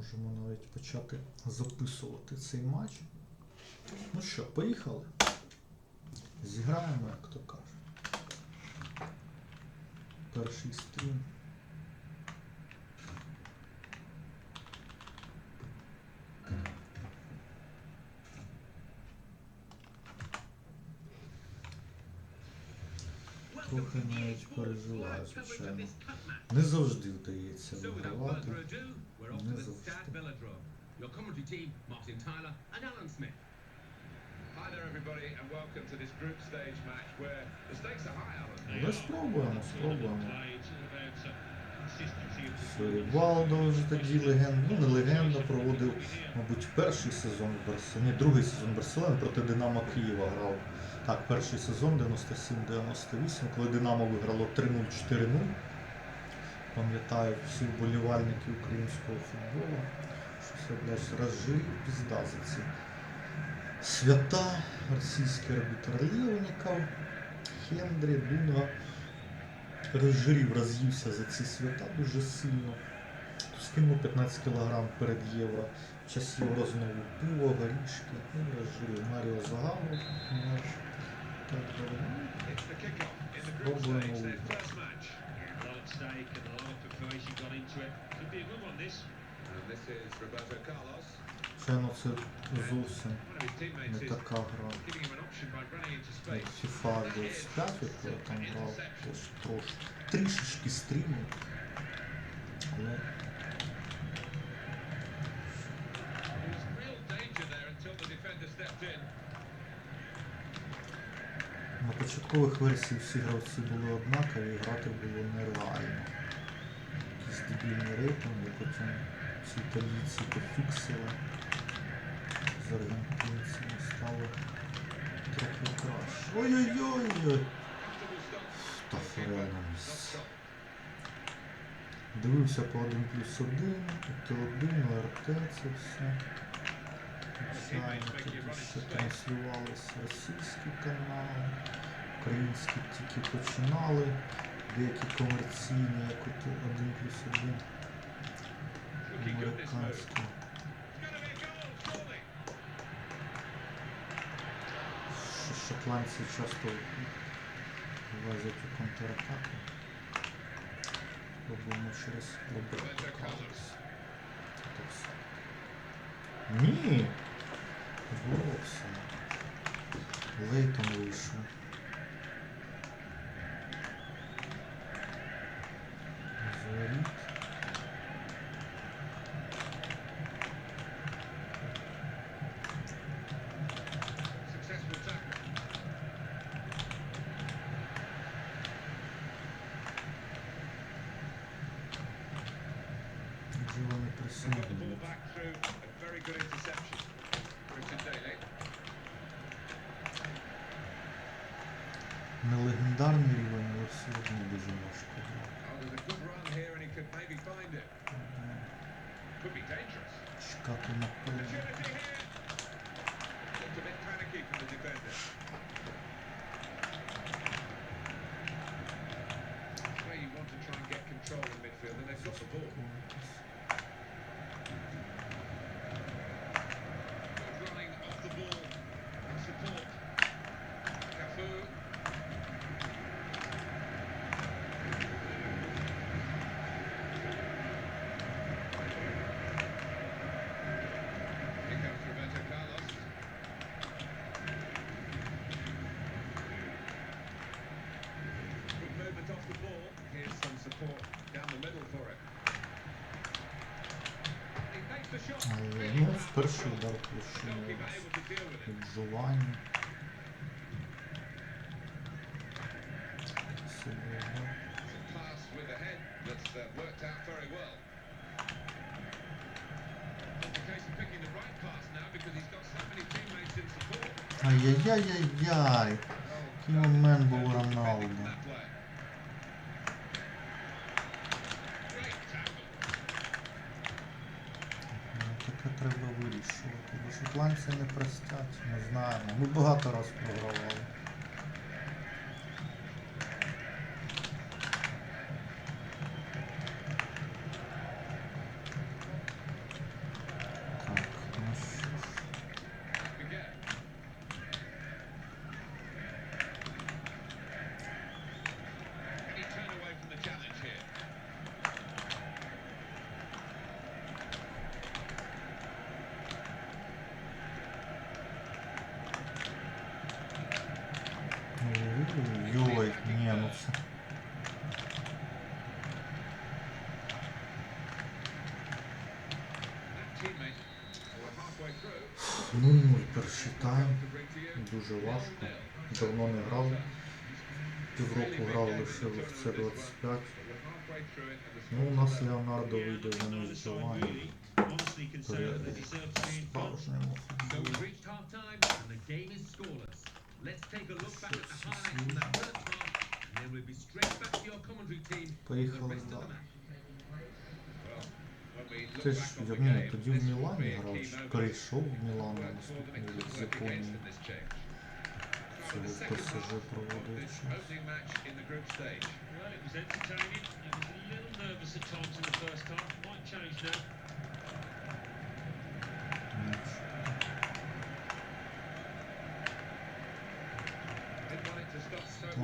Можемо навіть почати записувати цей матч. Ну що, поїхали? Зіграємо, як то каже. Перший стрім. Трохи навіть переживаю, звичайно. Не завжди вдається вигравати. Не завжди. Your commentary team, Martin Tyler and Alan Smith. Hi there, everybody, and welcome to this group stage match where the stakes are high, Alan. Але спробуємо, спробуємо. Валдо вже тоді легенда, ну не легенда, проводив, мабуть, перший сезон в Барселоні, другий сезон Барселони проти Динамо Києва грав. Так, перший сезон 97-98, коли Динамо виграло 3-0-4-0. Пам'ятаю всі вболівальники українського футболу. Що це, блядь, розжив пізда за ці свята, російський арбітр Лєвніков, Хендрі, Дунга розжирів, роз'ївся за ці свята дуже сильно. Скинув 15 кг перед євро. В час євро пиво, горішки. Ну, розжирів. Маріо Загало. знаєш. Так, добре. It's the kickoff in the group Пробуємо stage, their виграти. first match. A lot at stake and a lot of preparation gone into it. Could be a good one, this. And this is Roberto Carlos. Звичайно, це зовсім One of his не teammates is така гра. giving him an option by running into Як space. FIFA 25, яку я там грав, теж трошки трішечки стрімів. Але на початкових версіях всі гравці були однакові, грати було нереально. Якісь дебільні рейтинги, потім ці італійці пофіксили. З аргентинцями стало трохи краще. Ой-ой-ой! Та місце. Дивився по 1 плюс 1, Т1, РТ це все. Ще транслювалися російські канали, українські тільки починали, деякі комерційні, як от 1 плюс 1, Looking good this move. американські. Шотландці часто влазять у контратаку. Пробуємо через Карлос. Ні! Вовсе. Лейтон вийшов. possible. Teammates in support. Ай-яй-яй-яй. Oh, Який був Роналду. that play. Great tackle. Ну, Таке вирішувати. Бо шотландці не простять, ми знаємо. Ми багато раз програвали. Through. 0-0 перший тайм. Дуже важко. Давно не грав. Півроку грав лише в FC 25. But we're halfway through it, and the Ну, у нас Леонардо вийде be in front. Справжньому Поїхали далі. match. Well, when we look Ти ж ну, тоді в Мілані грав, чи перейшов в Мілан на наступний рік з Японії. Цього The ПСЖ проводив час.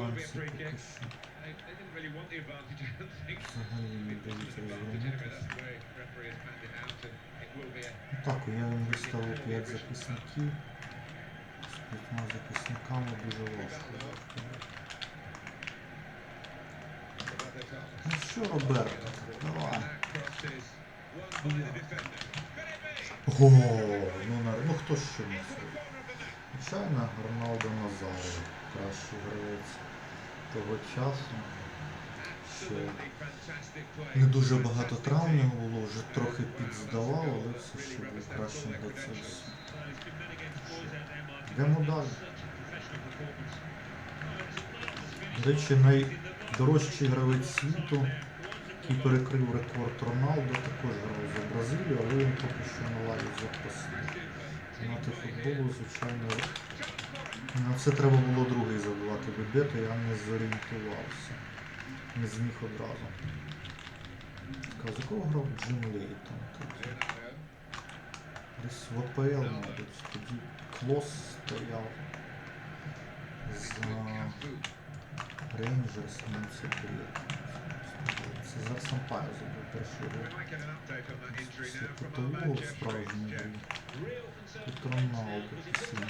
a free поки що взагалі не дають розвернутися. Так, я їм виставив 5 захисників. З п'ятьма захисниками дуже важко. Ну що, Роберто, давай. Го, ну, на, ну хто ще не. Звичайно, Роналдо Назаров, кращий гравець того часу. Ще не дуже багато травм нього було, вже трохи підздавав, але все ще був кращим Martin. Йдемо далі. До речі, найдорожчий гравець світу, який перекрив рекорд Роналдо, також грав за Бразилію, але він поки що ладить запросити. Знати футболу, звичайно, на це треба було другий забивати Бебето, я не зорієнтувався. Не зміг одразу. Якого грав Джим Лейтон? Десь в АПЛ, мабуть. Тоді Клос стояв за. Рейнджерс, ну це бред. Цезар Сампайо забив перший We гол. справжньої Jeff. гри. Тут Роналдо після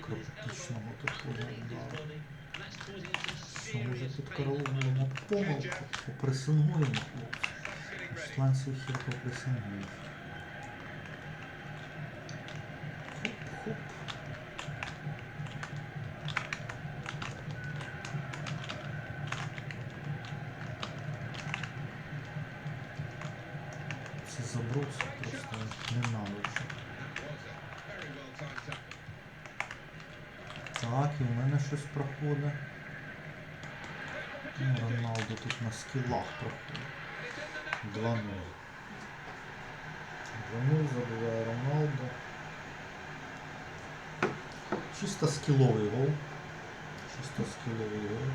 критичного такого удару. Що може під караулом помилку, попресингуємо. Getting ready. Шотландці. Хоп-хоп. Це заброс просто timed tackle. Так, і в мене щось проходить. Роналдо тут на скілах проходить. 2-0. 2-0 забиває Роналду. Чисто скіловий гол. Чисто скіловий гол.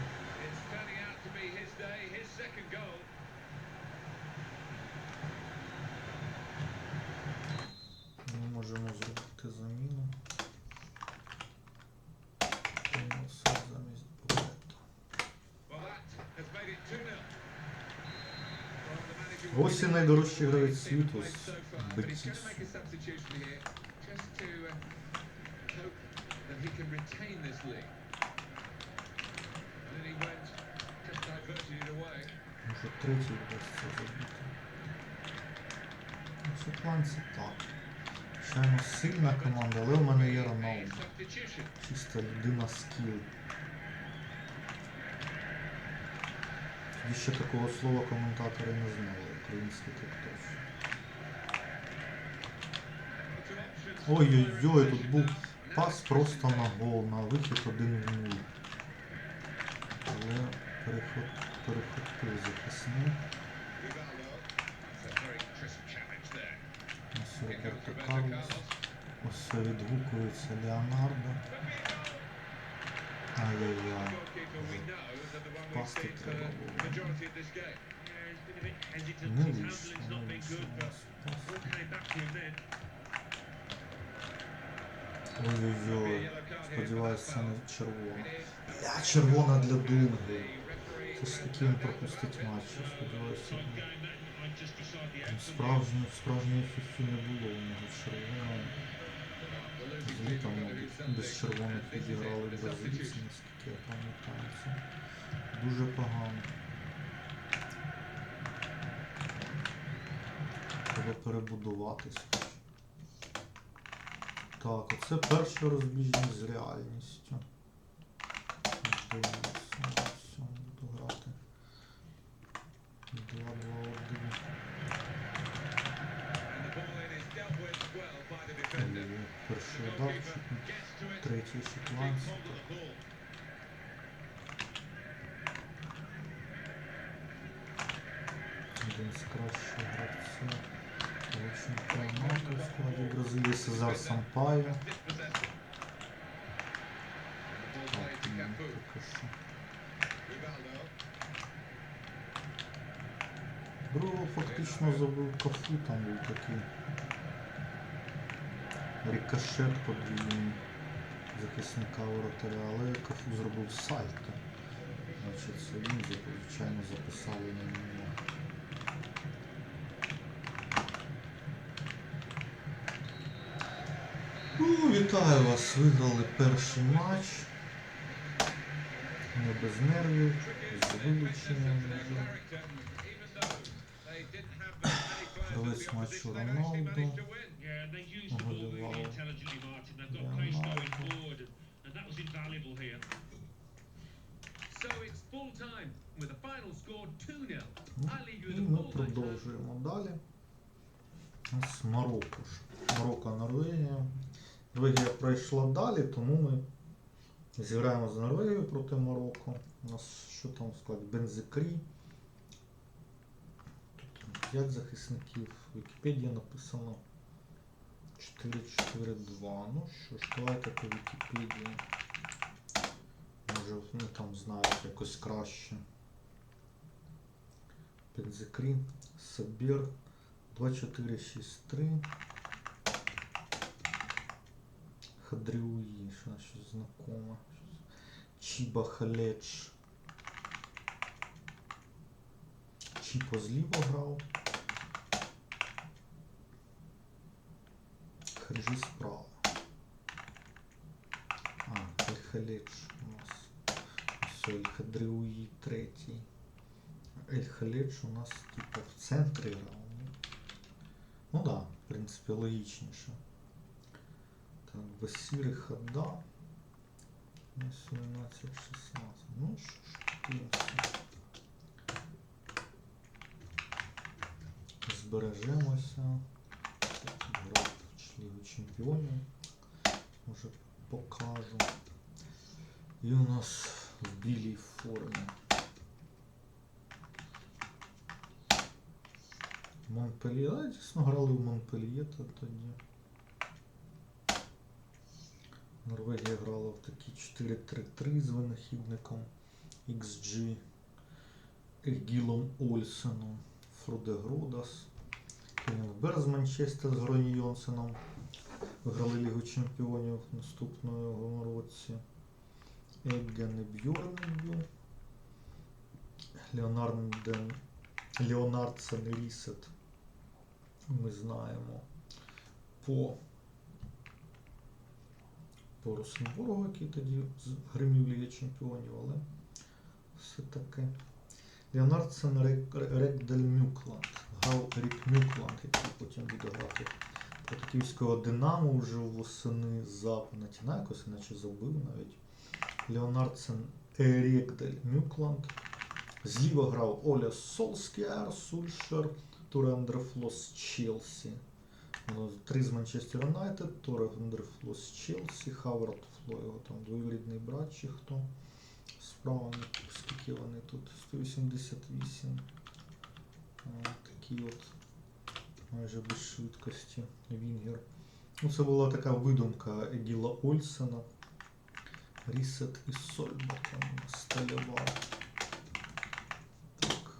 Went, just diverted it away. Може третій вдасться забити. Ну, Шотландці так. Звичайно, сильна команда, але в мене є Роналдо. Чиста людина скіл. Тоді ще такого слова коментатори не знали, український. Two. Ой-ой-ой, тут був пас просто на гол, на вихід 1 в 0. Але переход, перехопив захисник. Ось Роберто Карлос. Ось відгукується Леонардо. Ай-яй-яй. Goalkeeper, we know that the one we've Пасти треба було. Ой-ой-ой. That це не червона. Бля, червона для Дунги. Це ж no doubt пропустить матч. Сподіваюся, Ну. Справжньої, справжньої фіфі не було у нього Взагалі team там, без червоних відіграли бразильці, substitution. наскільки я пам'ятаю. Дуже погано. Треба перебудуватись. Так, оце перша розбіжність з реальністю. Дивимося, все, буду грати. 2, 2, 1. And the ball in is dealt with well by the defender. Перший The удар, goalkeeper чуть gets to it, третій ball. Один з кращих гравців. Чемпіонату в складі Бразилії Сезар ball Так, ну, поки фактично забив кафу, там був такий рикошет подвійний захисника воротаря, але кафу зробив сальто. Значить, він, звичайно, записали на нього. Ну, вітаю вас, виграли перший матч. Не без нервів, з вилученням. Гравець матчу Роналду. Yeah, and they used the ball really Wow. intelligently, Martin. They've got Yeah, pace going Martin. forward, and, and that was invaluable here. So it's full time with a final score 2 0. Ну, I leave you І ми продовжуємо далі. З Марокко ж. Норвегія. Пройшла далі, тому ми зіграємо з Норвегією проти Марокко. У нас що там в складі? Бензикрі. Тут 5 захисників. В Вікіпедії написано 4-4-2. Ну що ж, давайте по Вікіпедії. Може вони там знають якось краще. Бензикрі, Сабір, 2463. Хадріуї, що щось знакоме. Чіба Халедж. Чіпо зліва грав. Хаджі справа. А, Ель Халедж у нас. Все, Ель Хадріуї третій. Ель Халедж у нас типа в центрі грав. Ну да, в принципі, логічніше. Так, і Хада. Ну, 17, 16. Ну що ж, дивимося. Збережемося. Так, Грав в Лігу Чемпіонів. Може покажу. І у нас в білій формі. Монпельє, дійсно грали в Монпельє то тоді. Норвегія грала в такі 4-3-3 з винахідником XG Егілом Ольсеном, Фроде Гродас, Кеннел з Манчестер з Гроні Йонсеном. Виграли Лігу Чемпіонів наступного році. Егген і Бьорнбю. Леонарден Леонардсен Рісет. Ми знаємо по по Роснебургу, який тоді гримів Ліги Чемпіонів, але все-таки Леонардсен Рек, Рекдель Мюкланд. Грав Рік Мюкланд, який потім буде грати проти Київського Динамо вже восени за Панатінайкос, іначе забив навіть. Леонардсен Рекдель Мюкланд. Зліва грав Оля Солскіар, Сульшер, Туре Андерфлос Челсі. Ну, Три з Манчестер Юнайтед, Торе Андерфлос Челсі, Хавард Фло, його там двоюрідний брат чи хто. Справа, скільки вони тут? 188. А, Такі от майже без швидкості Вінгер. Ну, це була така видумка Егіла Ольсена. Рісет і Сольбатон сталював. Так.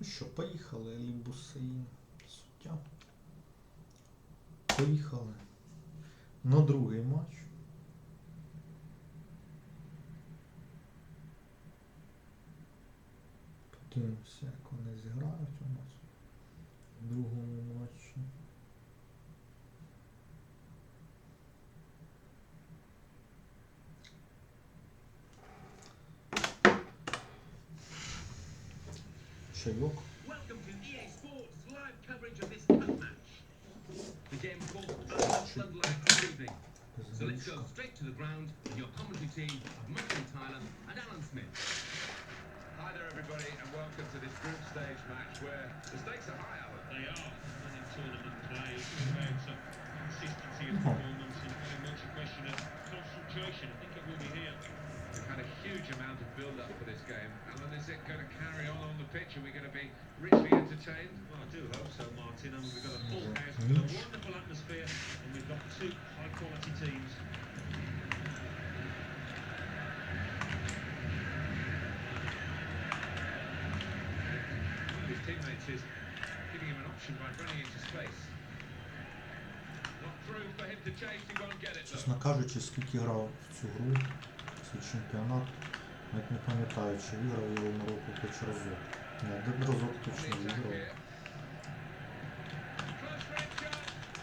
Ну що, поїхали, Лібусеїн. Суття. Поїхали. На другий матч. Подивимося, як вони зіграють у нас в другому матчі. Чайок. excellent this evening. So let's go straight to the ground with your commentary team of Michael Tyler and Alan Smith. Hi there, everybody, and welcome to this group stage match where the stakes are high, Alan. Чесно кажучи, скільки грав в цю гру, цей чемпіонат, навіть не пам'ятаю, чи виграв його в Марокко хоч разок. Ні, разок точно виграв.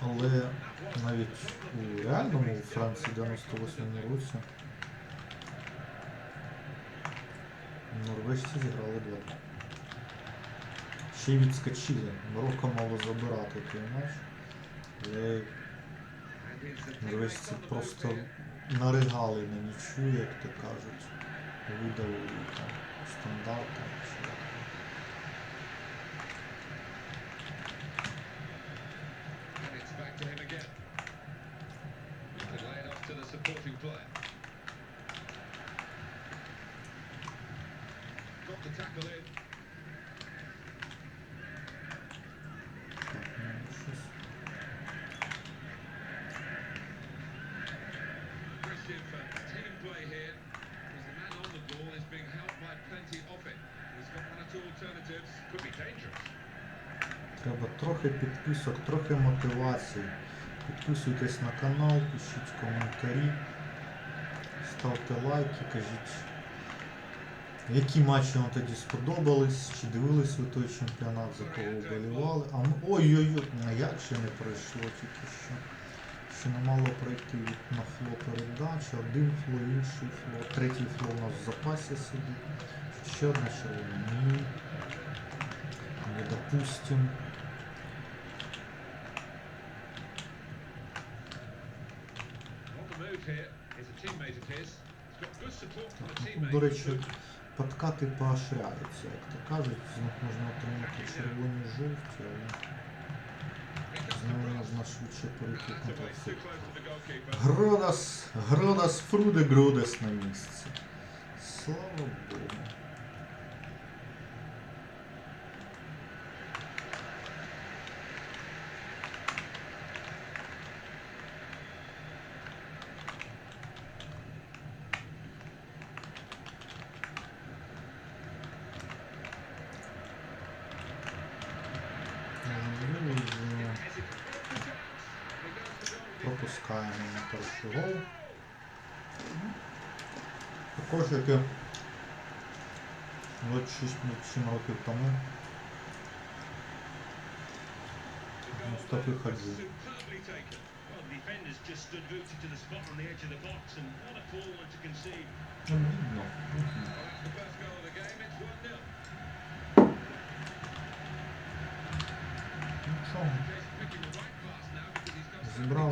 Але навіть у реальному у Франції 98 році норвежці зіграли два. Ще й відскочили. Марокко мало забирати той матч. Але The move просто наригали на чую, як то кажуть. Видали там стандартом. Підписок, трохи мотивації. Підписуйтесь на канал, пишіть коментарі, ставте лайки, кажіть, які матчі вам тоді сподобались, чи дивились ви той чемпіонат, за кого вболівали. А ну, ой-ой-ой, а як ще не пройшло тільки що. Ще не мало пройти на фло передача, один фло, інший фло, третій фло у нас в запасі сидить. Ще одна червона. Ні. Не допустим. До речі, подкати поощряються, як то кажуть, з них можна отримати червоні жовті, але з ними можна швидше перейти goalkeeper. Гродас, Гродас, Фруде, Гродес на місці. Слава Богу. Пропускаємо на перший гол. Також як і 26-27 років тому Мустафи Хаджи. Superbly taken.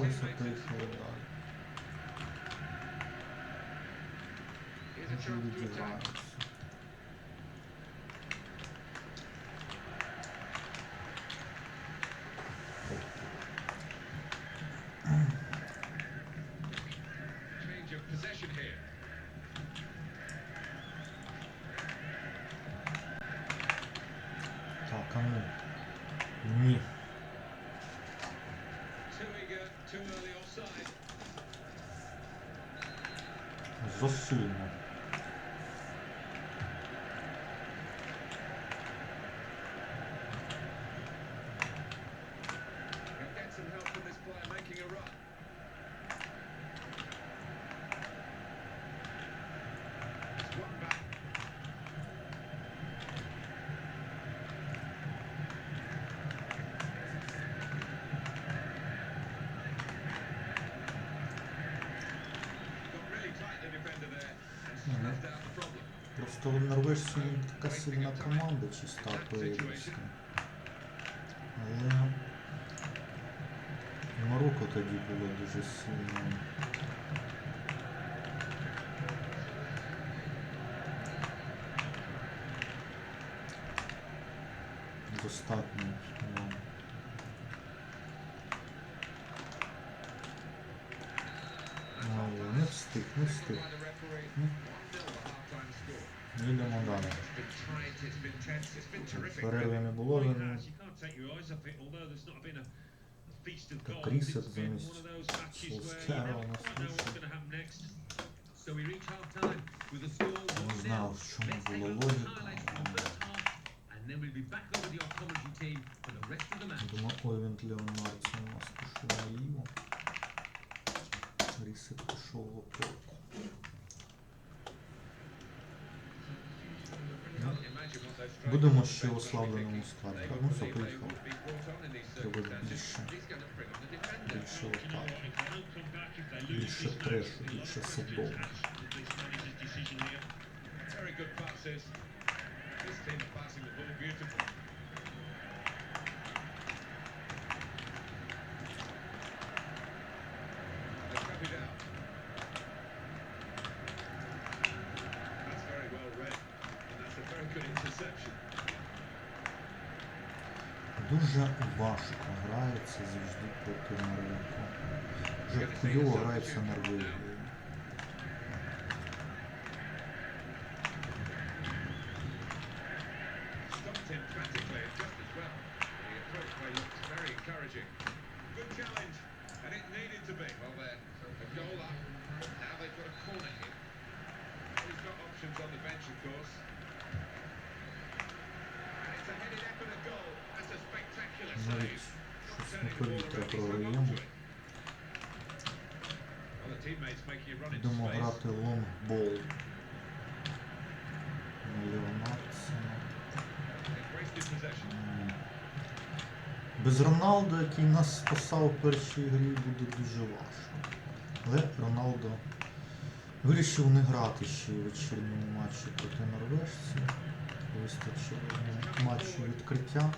This a place for God. Is it your see. Просто в Норвежці така сильна команда чиста появилася. Але Марокко тоді було дуже сильно. Достатньо. First half, and then we'll be back over to your commentary team for the rest of the match. Думаю, Ойвент Леонардс у нас пішов наліво. Рісет пішов в опорку. Отак. what? If they don't come back, if they lose Більше this match, трешу, більше футболу. this team passing the ball beautifully. Дуже важко грається завжди проти Норвегії. Вже хуйово грається Норвегією. М. Без Роналду, який нас спасав у першій грі, буде дуже важко. Але Роналдо вирішив не грати ще в вечірньому матчі проти норвежців. Вистачило матчу відкриття.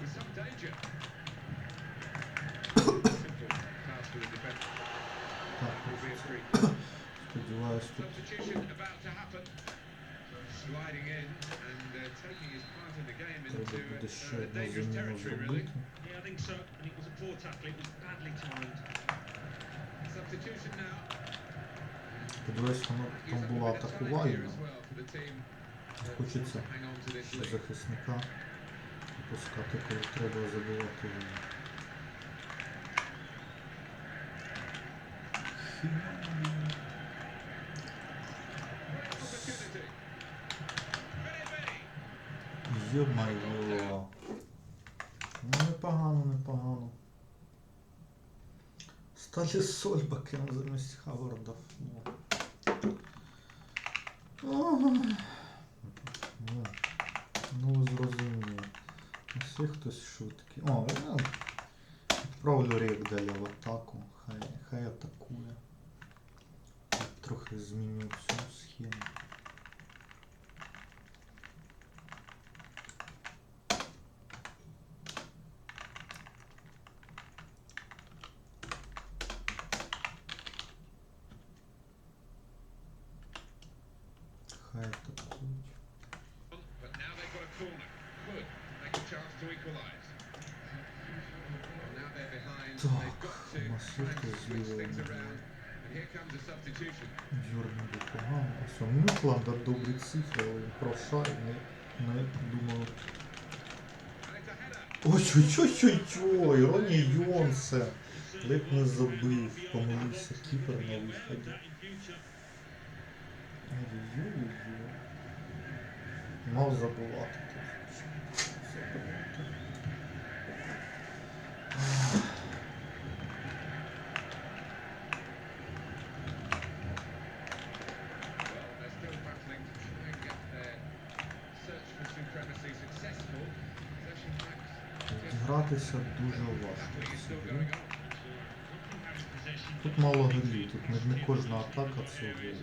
Так, Will be a free kick. сподіваюсь, тут Substitution about to happen. Sliding in and uh, taking his part in the game into треба буде ще uh, одну dangerous заміну territory, really. зробити. Yeah, I think so. And it was a poor tackle. It was badly timed. Substitution now. Сподіваюсь, воно He's там up a була bit of time here атакувальна. as well for the team that Хочеться want to hang on to this ще lead. захисника пускати, коли треба забивати гол. Йо-майо. Ну непогано, непогано. Сталі Сольбакен замість Хаварда. Ну. Ну, ну. Ось є хтось швидкий. О, я відправлю Рекдаля в атаку. Хай, хай атакує. Так, трохи зміню цю схему. Дьорні непогано. А що, Мюкланда добрі цифри, але він правша і не, не header. Ой-ой-ой-ой-ой, Роні Йонсе. Ледь не забив, помилився кіпер на виході. Мав. Забувати. Tottenham having possession, Тут мало голів, тут не, кожна атака це гол.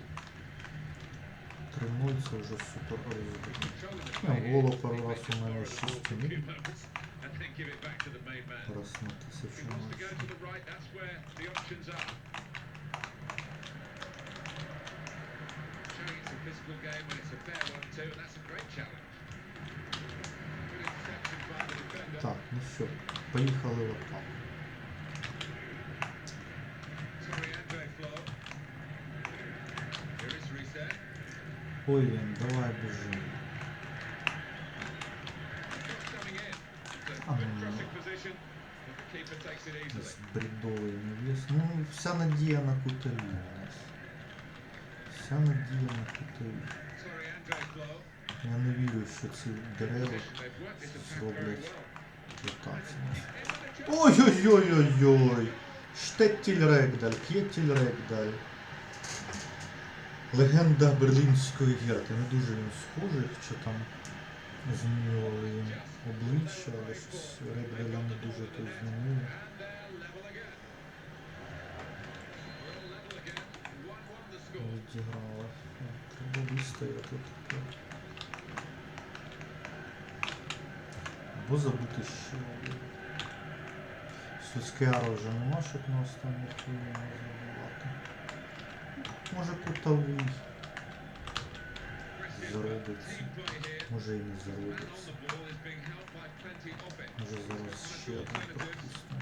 3-0 це вже супер Ну, here. голо раз у мене borrow the ball 6 for a few минут. moments And then give it back to the main man. Раз на тисячу it's a fair one too, and that's a great challenge. good no. crossing position, but the keeper takes it easily. Якийсь бредовий навіс. Ну, вся надія на кутові у нас. Вся надія на кутові. Sorry, Andre Flo. Я не вірю, що ці дерева They've worked this attack very зроблять Ой-ой-ой-ой-ой! Штеттіль Регдаль, Кєтіль Регдаль. Легенда берлінської герти. Не дуже він схожий, хоча там змінювали їм обличчя, але щось Регдаля не дуже то змінили. And they're level again. 1-1 the score. Відіграла. Треба вистояти тепер. Або забути ще один. Соскіара вже нема, щоб на останню хвилину забувати. Може кутовий here. Може і не it. Може зараз ще один пропустимо.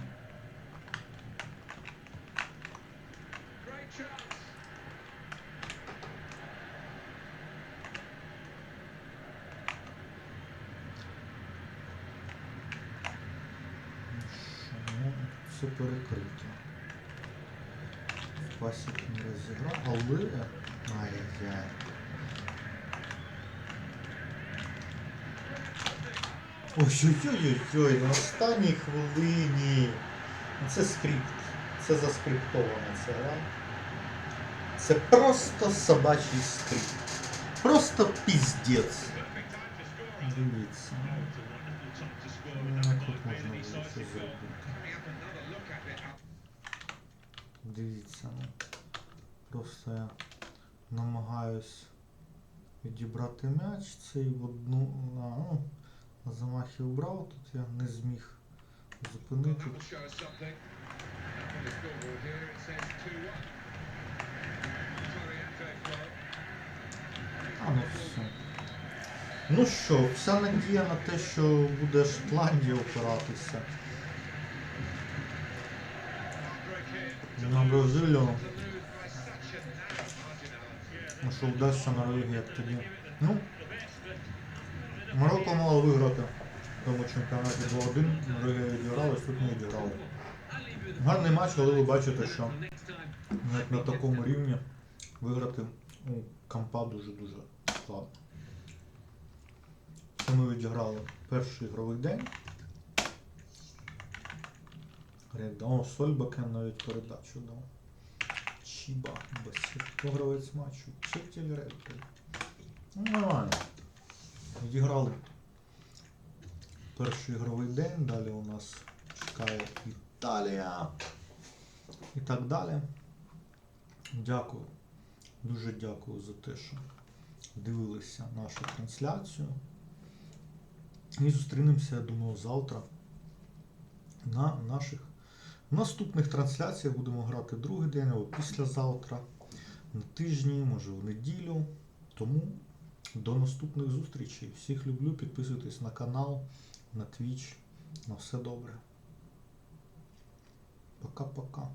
Great chance. Ну що, ну, все перекрито. Пасік не розіграв, але... Ай-яй. Ой-ой-ой-ой, на останній хвилині. Це скрипт. Це заскриптована ця гра. Це просто собачий скрипт. Просто піздець. Дивіться. Ну, that тут можна було це зробити. Дивіться, ну. Просто я намагаюсь відібрати м'яч цей в одну. А, ну, на замахі убрав, тут я не зміг зупинити. that will show us something. Up on the scoreboard here, it says 2-1. Sorry, Andre Flo. А ну все. Ну що, вся надія на те, що буде Шотландія опиратися. Andre Kidd. На Бразилію. To lose by such a narrow margin, Alan. Ну що вдасться Норвегія тоді. Ну, Марокко мало виграти в тому чемпіонаті 2-1. Норвегія відігралась, тут не відіграли. Гарний матч, але ви бачите, що навіть на такому рівні виграти у кампа дуже-дуже складно. Це ми відіграли перший ігровий день. О, Сольбакен навіть передачу дав. Чіба, Басі. Хто матчу? Четіль Рейд. Ну, нормально. Відіграли перший ігровий день, далі у нас чекає Італія і так далі. Дякую. Дуже дякую за те, що дивилися нашу трансляцію. І зустрінемося, я думаю, завтра на наших наступних трансляціях. Будемо грати другий день або післязавтра, на тижні, може в неділю. Тому до наступних зустрічей. Всіх люблю, підписуйтесь на канал, на Twitch. На все добре. Пока-пока.